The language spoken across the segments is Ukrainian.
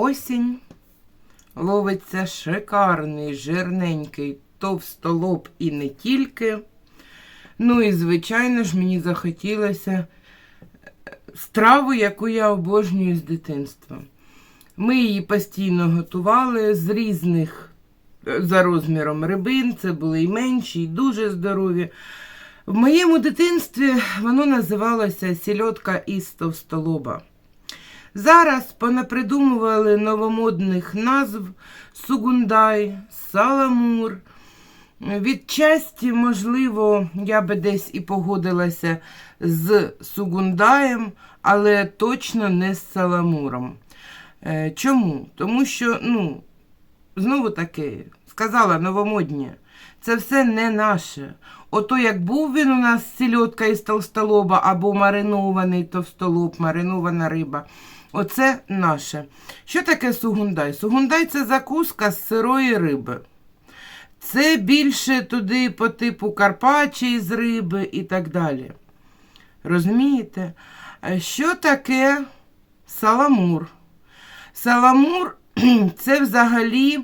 осінь. Ловиться шикарний, жирненький товстолоб і не тільки. Ну і, звичайно ж, мені захотілося е, страву, яку я обожнюю з дитинства. Ми її постійно готували з різних е, за розміром рибин. Це були і менші, і дуже здорові. В моєму дитинстві воно називалося сільотка із товстолоба. Зараз понапридумували новомодних назв Сугундай, Саламур. Відчасті, можливо, я би десь і погодилася з Сугундаєм, але точно не з Саламуром. Е, Чому? Тому що, ну, знову таки, сказала новомодні, це все не наше. Ото як був він у нас сільотка із толстолоба або маринований товстолоб, маринована риба. Оце наше. Що таке сугундай? Сугундай це закуска з сирої риби. Це більше туди по типу карпачі з риби і так далі. Розумієте? Е, Що таке саламур? Саламур це взагалі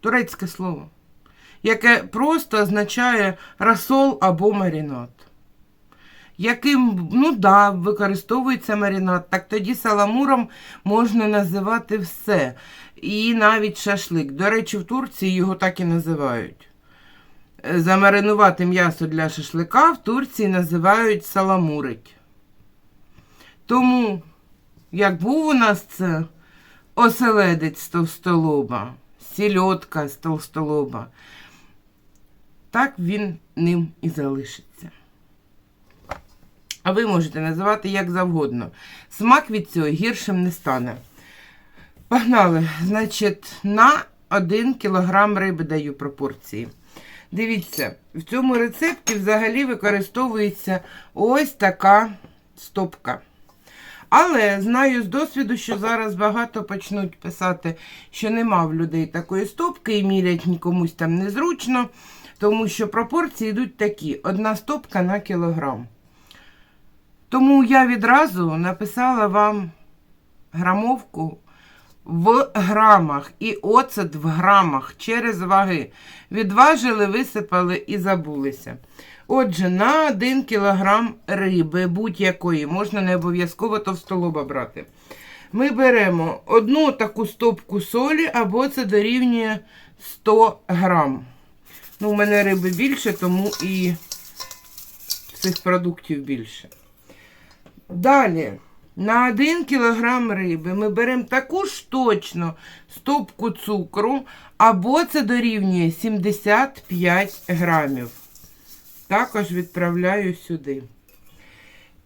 турецьке слово, яке просто означає расол або маринад. Яким, ну да, використовується маринад, так тоді саламуром можна називати все. І навіть шашлик. До речі, в Турції його так і називають. Е, Замаринувати м'ясо для шашлика в Турції називають саламурить. Тому, як був у нас це оселедець з товстолоба, сільотка з толстолоба, так він ним і залишиться. А ви можете називати як завгодно. Смак від цього гіршим не стане. Погнали. Значить, на 1 кг риби даю пропорції. Дивіться, в цьому рецепті взагалі використовується ось така стопка. Але знаю з досвіду, що зараз багато почнуть писати, що нема в людей такої стопки і мірять нікомусь там незручно, тому що пропорції йдуть такі: одна стопка на кілограм. Тому я відразу написала вам грамовку в грамах і оцет в грамах через ваги. Відважили, висипали і забулися. Отже, на 1 кілограм риби будь-якої, можна не обов'язково товстолоба брати. Ми беремо одну таку стопку солі, або це дорівнює 100 грам. Ну, у мене риби більше, тому і цих продуктів більше. Далі, на 1 кг риби ми беремо таку ж точно стопку цукру, або це дорівнює 75 грамів. Також відправляю сюди.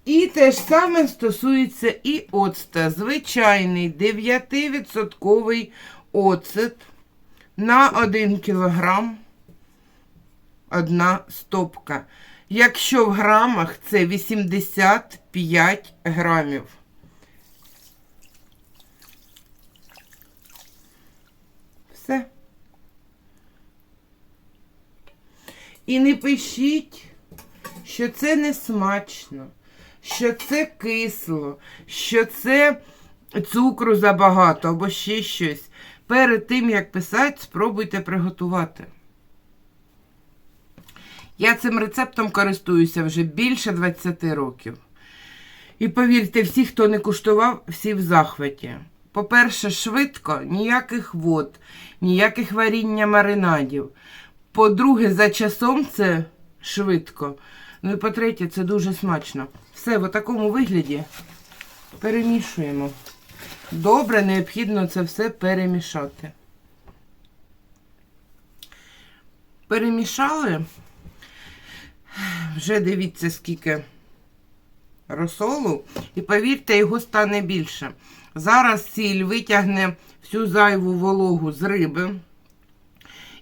І те ж саме стосується і оцта. Звичайний 9% оцет на 1 кг одна стопка. Якщо в грамах це 85 грамів. Все. І не пишіть, що це не смачно, що це кисло, що це цукру забагато або ще щось. Перед тим, як писати, спробуйте приготувати. Я цим рецептом користуюся вже більше 20 років. І повірте, всі, хто не куштував, всі в захваті. По-перше, швидко, ніяких вод, ніяких варіння маринадів. По-друге, за часом це швидко. Ну і по-третє, це дуже смачно. Все в такому вигляді перемішуємо. Добре, необхідно це все перемішати. Перемішали. Вже дивіться, скільки розсолу. І повірте, його стане більше. Зараз сіль витягне всю зайву вологу з риби.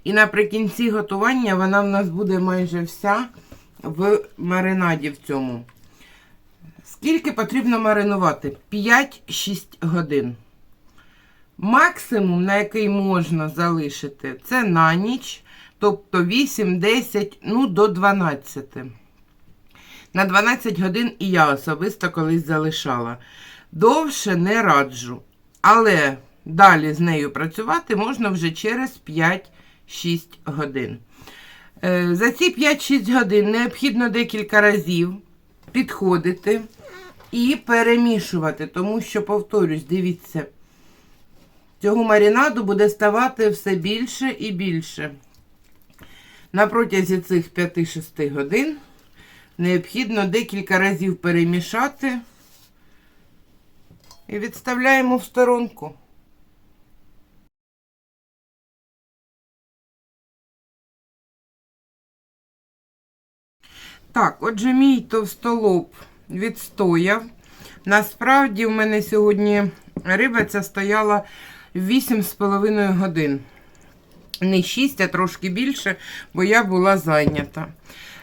І наприкінці готування вона в нас буде майже вся в маринаді в цьому. Скільки потрібно маринувати? 5-6 годин. Максимум, на який можна залишити, це на ніч, тобто 8, 10, ну до 12. На 12 годин і я особисто колись залишала. Довше не раджу. Але далі з нею працювати можна вже через 5-6 годин. Е, За ці 5-6 годин необхідно декілька разів підходити і перемішувати, тому що, повторюсь, дивіться, цього маринаду буде ставати все більше і більше. На протязі цих 5-6 годин необхідно декілька разів перемішати і відставляємо в сторонку. Так, отже, мій товстолоб відстояв. Насправді, в мене сьогодні риба ця стояла 8,5 годин. Не 6, а трошки більше, бо я була зайнята.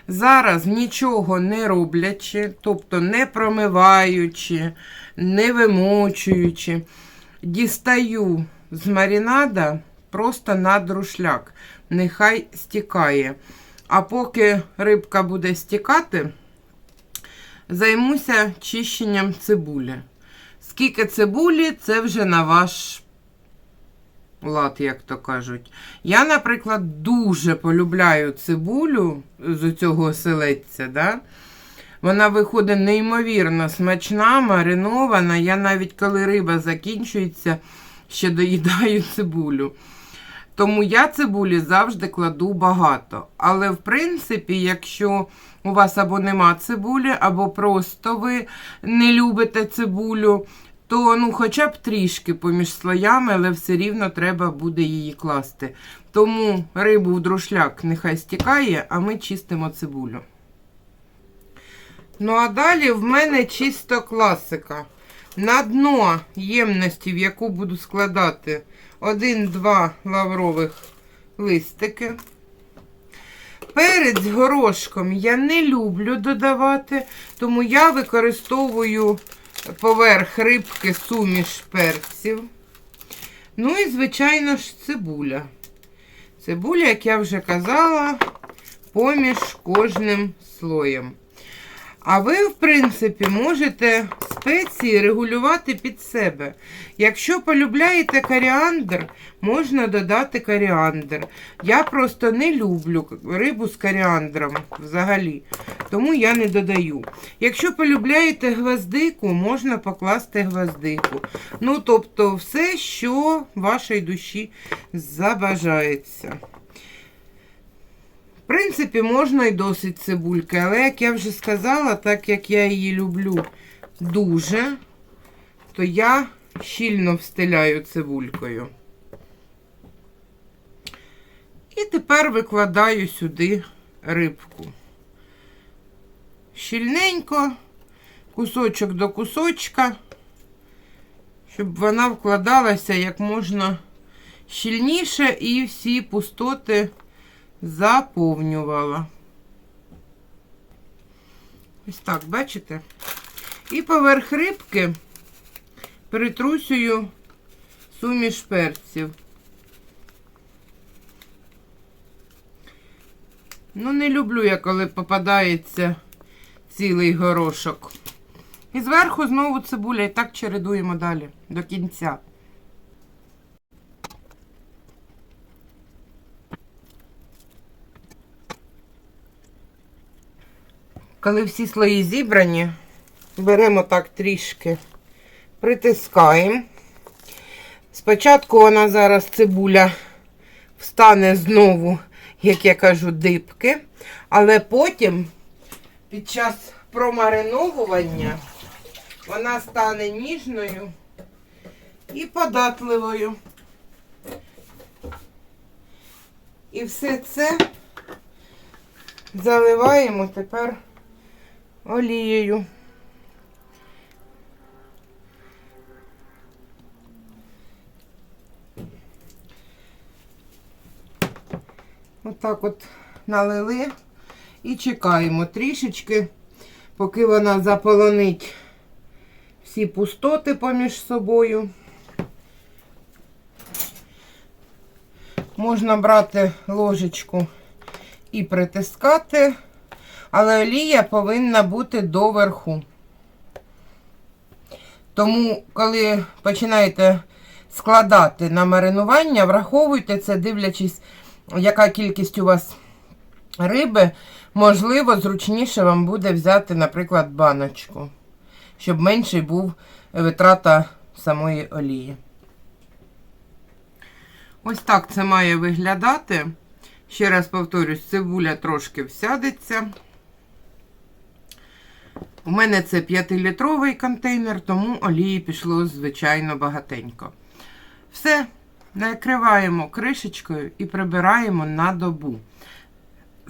Зараз нічого не роблячи, тобто не промиваючи, не вимочуючи, дістаю з маринада просто на друшляк. Нехай стікає. А поки рибка буде стікати, займуся чищенням цибулі. Скільки цибулі, це вже на ваш лад, як то кажуть. Я, наприклад, дуже полюбляю цибулю з цього оселедця. Да? Вона виходить неймовірно смачна, маринована. Я навіть коли риба закінчується, ще доїдаю цибулю. Тому я цибулі завжди кладу багато. Але, в принципі, якщо у вас або нема цибулі, або просто ви не любите цибулю, то ну, хоча б трішки поміж слоями, але все рівно треба буде її класти. Тому рибу в друшляк нехай стікає, а ми чистимо цибулю. Ну, а далі в мене чисто класика. На дно ємності, в яку буду складати один-два лаврових листики. Перець горошком я не люблю додавати, тому я використовую поверх рибки суміш перців. Ну і, звичайно ж, цибуля. Цибуля, як я вже казала, поміж кожним слоєм. А ви, в принципі, можете спеції регулювати під себе. Якщо полюбляєте коріандр, можна додати коріандр. Я просто не люблю рибу з коріандром взагалі, тому я не додаю. Якщо полюбляєте гвоздику, можна покласти гвоздику. Ну, тобто, все, що вашій душі забажається. В принципі, можна і досить цибульки, але, як я вже сказала, так як я її люблю дуже, то я щільно встиляю цибулькою. І тепер викладаю сюди рибку. Щільненько, кусочок до кусочка, щоб вона вкладалася як можна щільніше і всі пустоти заповнювала. Ось так, бачите? І поверх рибки притрусюю суміш перців. Ну, не люблю я, коли попадається цілий горошок. І зверху знову цибуля і так чередуємо далі до кінця. Коли всі слої зібрані, беремо так трішки, притискаємо. Спочатку вона зараз цибуля встане знову, як я кажу, дибки, але потім під час промариновування вона стане ніжною і податливою. І все це заливаємо тепер олією. Отак от налили і чекаємо трішечки, поки вона заполонить всі пустоти поміж собою. Можна брати ложечку і притискати. але олія повинна бути доверху. Тому, коли починаєте складати на маринування, враховуйте це, дивлячись, яка кількість у вас риби, можливо, зручніше вам буде взяти, наприклад, баночку, щоб менший був витрата самої олії. Ось так це має виглядати. Ще раз повторюсь, цибуля трошки всядеться. У мене це 5-літровий контейнер, тому олії пішло, звичайно, багатенько. Все, накриваємо кришечкою і прибираємо на добу.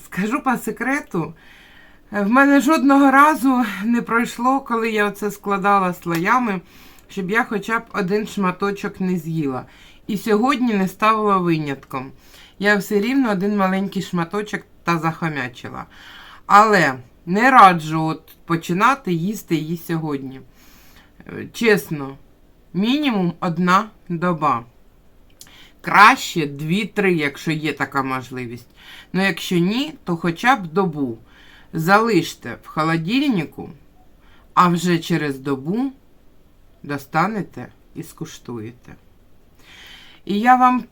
Скажу по секрету, в мене жодного разу не пройшло, коли я оце складала слоями, щоб я хоча б один шматочок не з'їла. І сьогодні не ставила винятком. Я все рівно один маленький шматочок та захомячила. Але не раджу от починати їсти її сьогодні. Е, Чесно, мінімум одна доба. Краще 2-3, якщо є така можливість. Ну, якщо ні, то хоча б добу. Залиште в холодильнику, а вже через добу достанете і скуштуєте. І я вам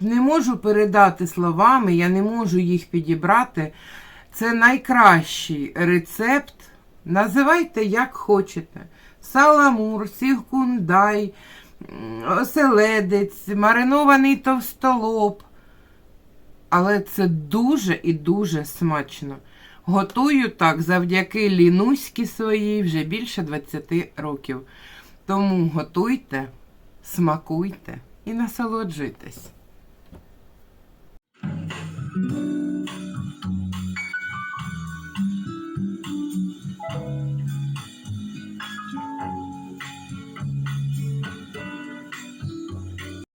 не можу передати словами, я не можу їх підібрати. Це найкращий рецепт. Називайте як хочете. Саламур, сігкундай, оселедець, маринований товстолоб. Але це дуже і дуже смачно. Готую так завдяки лінуськи своїй вже більше 20 років. Тому готуйте, смакуйте і насолоджуйтесь.